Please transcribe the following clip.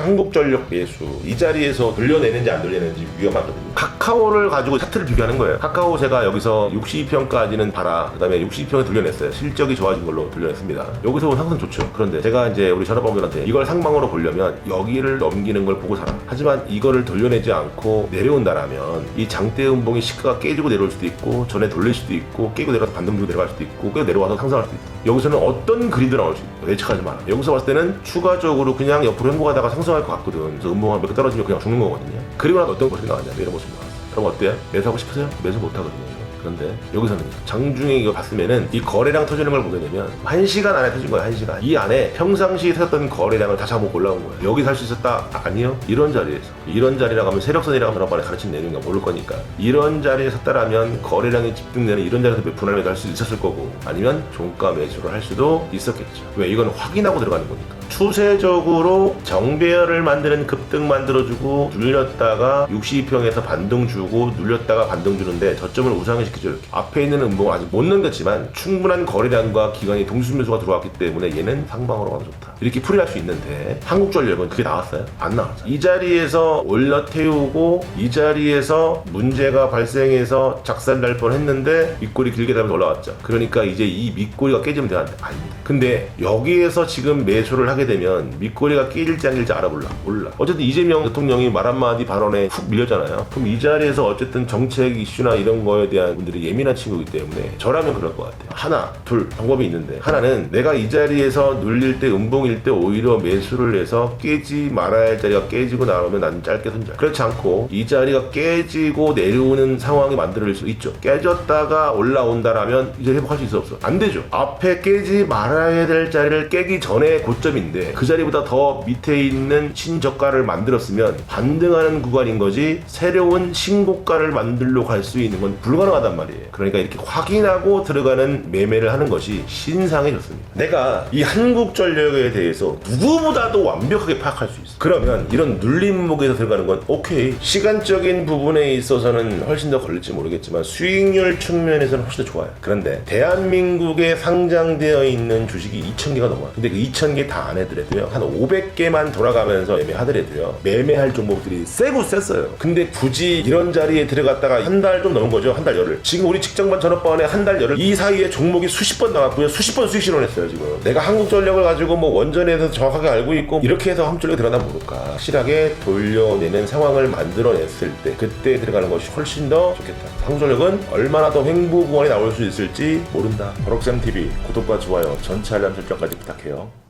한국전력 매수 이 자리에서 돌려내는지 안 돌려내는지 위험하거든요. 카카오를 가지고 차트를 비교하는 거예요. 카카오 제가 여기서 62평까지는 봐라. 그다음에 62평에 돌려냈어요. 실적이 좋아진 걸로 돌려냈습니다. 여기서 온 상승 좋죠. 그런데 제가 이제 우리 전업원들한테 이걸 상방으로 보려면 여기를 넘기는 걸 보고 사라. 하지만 이거를 돌려내지 않고 내려온다라면 이 장대 음봉이 시가가 깨지고 내려올 수도 있고 전에 돌릴 수도 있고 깨고 내려가서 반등 주고 내려갈 수도 있고 깨고 내려와서 상승할 수도 있고 여기서는 어떤 그리도 나올 수 있고 예측하지 마라. 여기서 봤을 때는 추가적으로 그냥 옆으로 행보하다가 상승 할 것 같거든. 그래서 음봉 한몇 개 떨어지면 그냥 죽는 거거든요. 그리고 나서 어떤 모습이 나왔냐 이런 모습이 나왔어요. 그럼 어때요? 매수하고 싶으세요? 매수 못 하거든요. 그런데 여기서는 장중에 이거 봤으면은 이 거래량 터지는 걸 보게 되면 한 시간 안에 터진 거예요 한 시간 이 안에 평상시에 터졌던 거래량을 다시 한번 올라온 거예요 여기 살 수 있었다 아, 아니요 이런 자리에서 이런 자리라고 하면 세력선이라고 전화번에 가르친 내용인가 모를 거니까 이런 자리에 섰다라면 거래량이 집중되는 이런 자리에서 몇 분할 매도 할 수 있었을 거고 아니면 종가 매수를 할 수도 있었겠죠 왜 이건 확인하고 들어가는 거니까 추세적으로 정배열을 만드는 급등 만들어주고 눌렸다가 62평에서 반등 주고 눌렸다가 반등 주는데 저점을 우상시키죠 이렇게. 앞에 있는 음봉을 아직 못 넘겼지만 충분한 거래량과 기간이 동수매수가 들어왔기 때문에 얘는 상방으로 가도 좋다. 이렇게 풀이할 수 있는데 한국전력은 그게 나왔어요? 안 나왔죠 이 자리에서 올려 태우고 이 자리에서 문제가 발생해서 작살날 뻔했는데 밑골이 길게 달면서 올라왔죠. 그러니까 이제 이 밑골이가 깨지면 되는데 아닙니다. 근데 여기에서 지금 매수를 하게 되면 밑꼬리가 깨질지 안 깨질지 알아볼라. 몰라. 어쨌든 이재명 대통령이 말 한마디 발언에 훅 밀렸잖아요. 그럼 이 자리에서 어쨌든 정책 이슈나 이런 거에 대한 분들이 예민한 친구이기 때문에 저라면 그럴 것 같아요. 하나 둘 방법이 있는데. 하나는 내가 이 자리에서 눌릴 때 음봉일 때 오히려 매수를 해서 깨지 말아야 할 자리가 깨지고 나오면 나는 짧게 손절 그렇지 않고 이 자리가 깨지고 내려오는 상황이 만들어질 수 있죠. 깨졌다가 올라온다라면 이제 회복할 수 있어 없어. 안 되죠. 앞에 깨지 말아야 될 자리를 깨기 전에 고점 인데 그 자리보다 더 밑에 있는 신저가를 만들었으면 반등하는 구간인 거지 새로운 신고가를 만들러 갈 수 있는 건 불가능하단 말이에요. 그러니까 이렇게 확인하고 들어가는 매매를 하는 것이 신상해졌습니다. 내가 이 한국 전력에 대해서 누구보다도 완벽하게 파악할 수 있어. 그러면 이런 눌림목에서 들어가는 건 오케이. 시간적인 부분에 있어서는 훨씬 더 걸릴지 모르겠지만 수익률 측면에서는 훨씬 더 좋아요. 그런데 대한민국에 상장되어 있는 주식이 2,000개가 넘어요. 근데 그 2,000개 다 안 해더라도요. 한 500개만 돌아가면서 매매하더라도요. 매매할 종목들이 세고 셌어요. 근데 굳이 이런 자리에 들어갔다가 한 달 좀 넘은 거죠. 한 달 열흘. 지금 우리 직장반 전업반에 한 달 열흘. 이 사이에 종목이 수십 번 나왔고요. 수십 번 수익 실현했어요 지금. 내가 한국전력을 가지고 뭐 원전에 대해서 정확하게 알고 있고 이렇게 해서 한국전력이 들어가나 모를까 확실하게 돌려내는 상황을 만들어냈을 때 그때 들어가는 것이 훨씬 더 좋겠다. 한국전력은 얼마나 더 횡보 구간이 나올 수 있을지 모른다. 버럭쌤TV 구독과 좋아요 전체 알람 설정까지 부탁해요